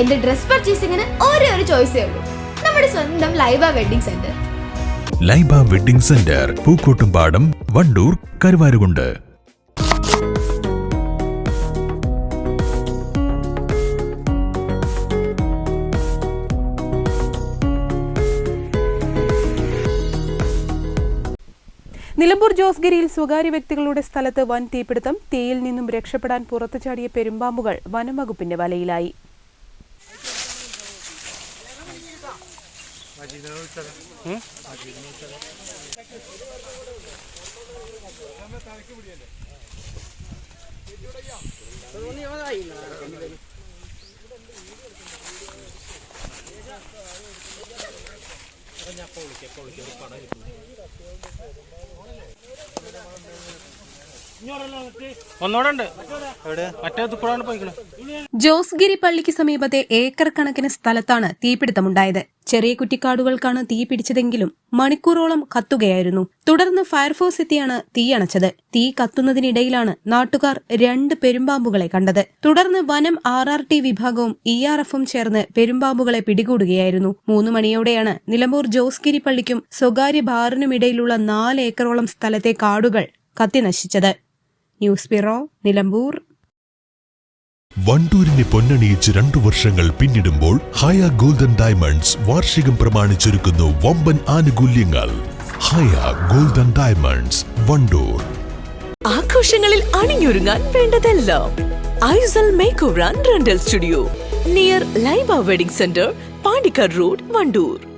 എന്റെ ഡ്രസ് പർച്ചേസിംഗിന് ഒരേ ഒരു ചോയ്സേ ഉള്ളൂ. നമ്മുടെ സ്വന്തം Laiba wedding centre. Laiba wedding centre Pookkottumpadam Wandoor Karuvarakundu. Nilambur ജോസ്ഗിരിയിൽ സ്വകാര്യ വ്യക്തികളുടെ സ്ഥലത്ത് വൻ തീപിടുത്തം തീയിൽ നിന്നും രക്ഷപ്പെടാൻ പുറത്തു ചാടിയ പെരുമ്പാമ്പുകൾ വനംവകുപ്പിന്റെ വലയിലായി. ഒന്നോടെ ഉണ്ട് പടം തുപ്പടാണ് പോയിക്കണേ. ജോസ്ഗിരി പള്ളിക്ക് സമീപത്തെ ഏക്കർ കണക്കിന് സ്ഥലത്താണ് തീപിടുത്തമുണ്ടായത്. ചെറിയ കുറ്റിക്കാടുകൾക്കാണ് തീ പിടിച്ചതെങ്കിലും മണിക്കൂറോളം കത്തുകയായിരുന്നു. തുടർന്ന് ഫയർഫോഴ്സ് എത്തിയാണ് തീ അണച്ചത്. തീ കത്തുന്നതിനിടയിലാണ് നാട്ടുകാർ രണ്ട് പെരുമ്പാമ്പുകളെ കണ്ടത്. തുടർന്ന് വനം ആർ ആർ ടി വിഭാഗവും ഇ ആർ എഫും ചേർന്ന് പെരുമ്പാമ്പുകളെ പിടികൂടുകയായിരുന്നു. മൂന്ന് മണിയോടെയാണ് നിലമ്പൂർ ജോസ്ഗിരി പള്ളിക്കും സ്വകാര്യ ബാറിനുമിടയിലുള്ള നാല് ഏക്കറോളം സ്ഥലത്തെ കാടുകൾ കത്തിനശിച്ചത്. ന്യൂസ് ബ്യൂറോ നിലമ്പൂർ വണ്ടൂരിനെ പൊന്നണിയിച്ച് രണ്ടു വർഷങ്ങൾ പിന്നിടുമ്പോൾ ഹയ ഗോൾഡൻ ഡയമണ്ട്സ് വാർഷികം പ്രമാണിച്ചൊരുക്കുന്നു വമ്പൻ ആനുകൂല്യങ്ങൾ. Haya golden diamonds Wandoor. ആഘോഷങ്ങളിൽ അണിഞ്ഞൊരുങ്ങാൻ വേണ്ടതെല്ലാം Aisal make over rental studio. Near Laiba wedding centre Pandikkad road Wandoor.